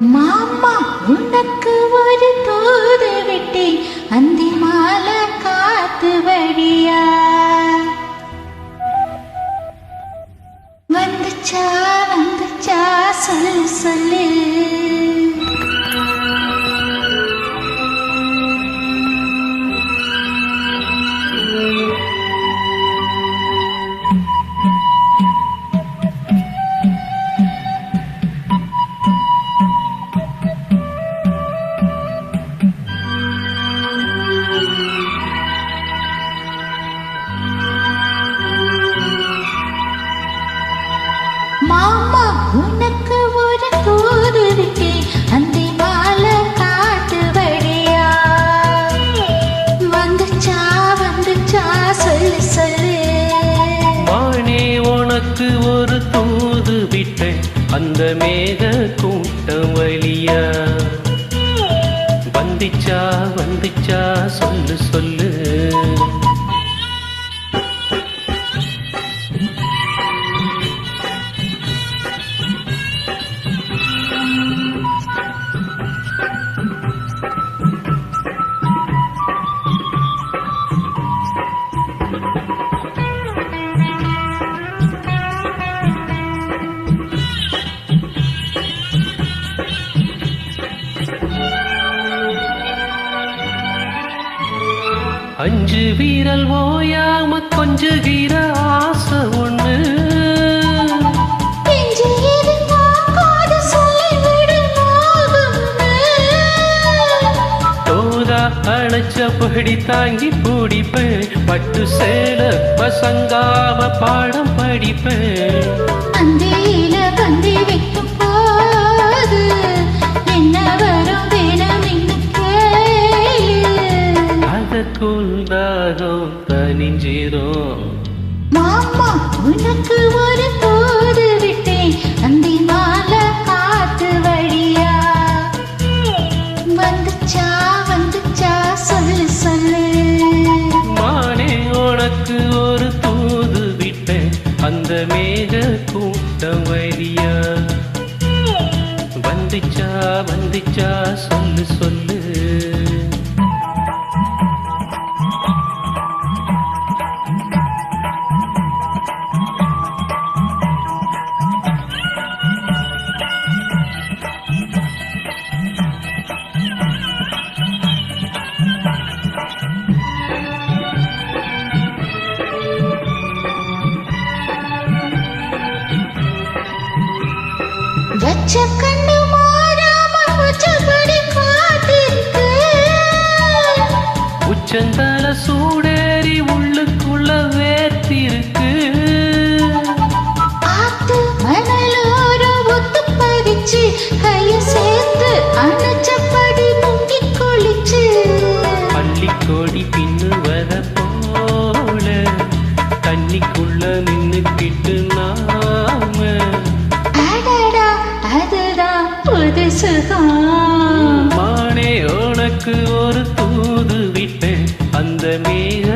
மாமா உனக்கு ஒரு தூது விட்டேன் அந்தி மாலை காத்து வழியா. உனக்கு ஒரு தூது விட்டேன் அந்தி மாலை வழியா வந்துச்சா வந்துச்சா சொல்லு சொல்லு. வானே உனக்கு ஒரு தூது விட்டேன். அந்த மேக அஞ்சு வீரல் ஓயாம கொஞ்சுகிற ஆசை ஒண்ணு. அணைச்சபடி தாங்கி பிடிப்பேன். பட்டு சேல பசங்காம பாடம் படிப்பேன். தாகம் தனிஞ்சிரும் மாமா உனக்கு ஒரு தூது விட்டேன். அந்தி மாலை காத்து வழியா? வந்துச்சா வந்துச்சா? சொல்லு சொல்லு. மானே உனக்கு ஒரு தூது விட்டேன். அந்த மேக கூட்டம் வழியா? வந்துச்சா வந்துச்சா? சொல்லு சொல்லு. வச்ச கண்ணு மாறாம வச்சபடி காத்திருக்கு. உச்சந்தல சூடேறி உள்ளுக்குள்ள வேத்திருக்கு ஆத்து மணலோர ஒத்து பறிச்சு கைய சேர்த்து அணைச்சபடி முங்கி குளிச்சு. பின்னுவத போல தண்ணிக்குள்ள நின்னுக்கிட்டு மானே உனக்கு ஒரு தூது விட்டேன். அந்த மேக